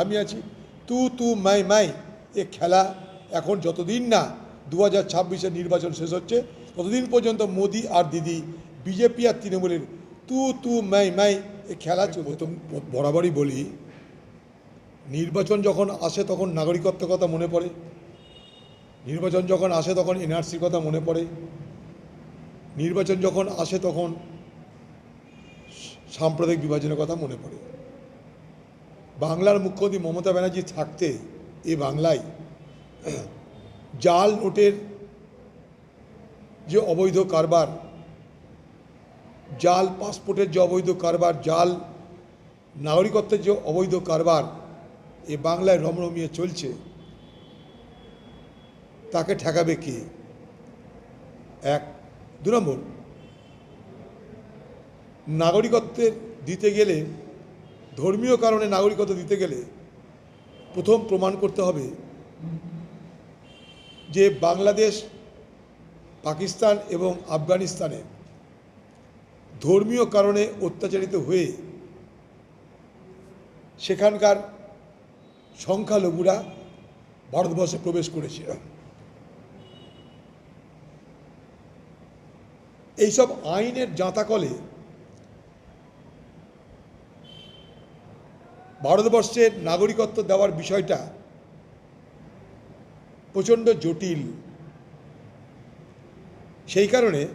আমি আছি। তু তু মাই মাই এ খেলা এখন যতদিন না দু হাজার ছাব্বিশের নির্বাচন শেষ হচ্ছে ততদিন পর্যন্ত মোদি আর দিদি বিজেপি আর তৃণমূলের তু তু মাই মাই এ খেলা চলতো বরাবরই বলি নির্বাচন যখন আসে তখন নাগরিকত্বের কথা মনে পড়ে। নির্বাচন যখন আসে তখন এনআরসির কথা মনে পড়ে। নির্বাচন যখন আসে তখন সাম্প্রদায়িক বিভাজনের কথা মনে পড়ে। বাংলার মুখ্যমন্ত্রী মমতা ব্যানার্জি থাকতে এ বাংলায় জাল নোটের যে অবৈধ কারবার, জাল পাসপোর্টের যে অবৈধ কারবার, জাল নাগরিকত্বের যে অবৈধ কারবার এ বাংলায় রমরমিয়ে চলছে, তাকে ঠেকাবে কে? এক, দু নম্বর, নাগরিকত্বের দিতে গেলে ধর্মীয় কারণে নাগরিকত্ব দিতে গেলে প্রথম প্রমাণ করতে হবে যে বাংলাদেশ, পাকিস্তান এবং আফগানিস্তানে ধর্মীয় কারণে অত্যাচারিত হয়ে সেখানকার সংখ্যালঘুরা ভারতবর্ষে প্রবেশ করেছে। এইসব আইনের জাঁতাকলে ভারতবর্ষের নাগরিকত্ব দেওয়ার বিষয়টা প্রচণ্ড জটিল। সেই কারণে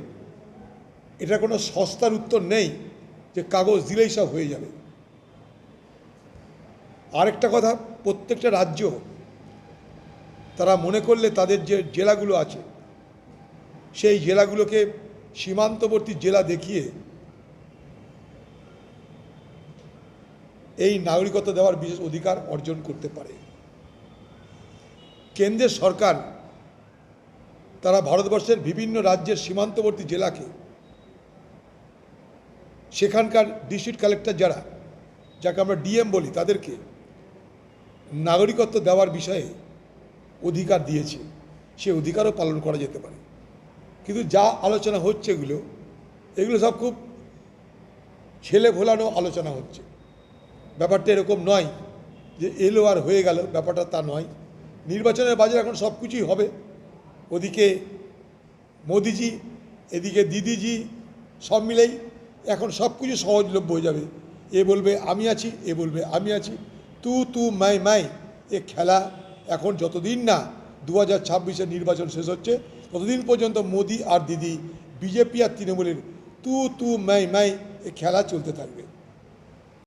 এটা কোনো সস্তার উত্তর নেই যে কাগজ দিলেই সব হয়ে যাবে। আরেকটা কথা, প্রত্যেকটা রাজ্য তারা মনে করলে তাদের যে জেলাগুলো আছে, সেই জেলাগুলোকে সীমান্তবর্তী জেলা দেখিয়ে এই নাগরিকত্ব দেওয়ার বিশেষ অধিকার অর্জন করতে পারে। কেন্দ্রের সরকার তারা ভারতবর্ষের বিভিন্ন রাজ্যের সীমান্তবর্তী জেলাকে সেখানকার ডিস্ট্রিক্ট কালেক্টর যারা, যাকে আমরা ডিএম বলি, তাদেরকে নাগরিকত্ব দেওয়ার বিষয়ে অধিকার দিয়েছে। সে অধিকারও পালন করা যেতে পারে। কিন্তু যা আলোচনা হচ্ছে এগুলো এগুলো সব খুব ছেলে ভোলানো আলোচনা হচ্ছে। ব্যাপারটা এরকম নয় যে এলো আর হয়ে গেল, ব্যাপারটা তা নয়। নির্বাচনের বাজারে এখন সব কিছুই হবে। ওদিকে মোদিজি, এদিকে দিদিজি, সব মিলেই এখন সব কিছু সহজলভ্য হয়ে যাবে। এ বলবে আমি আছি, এ বলবে আমি আছি। তু তু মাই মাই, এ খেলা এখন যতদিন না দু হাজার ছাব্বিশের নির্বাচন শেষ হচ্ছে, ততদিন পর্যন্ত মোদি আর দিদি, বিজেপি আর তৃণমূলের তু তু মাই মাই এ খেলা চলতে থাকবে।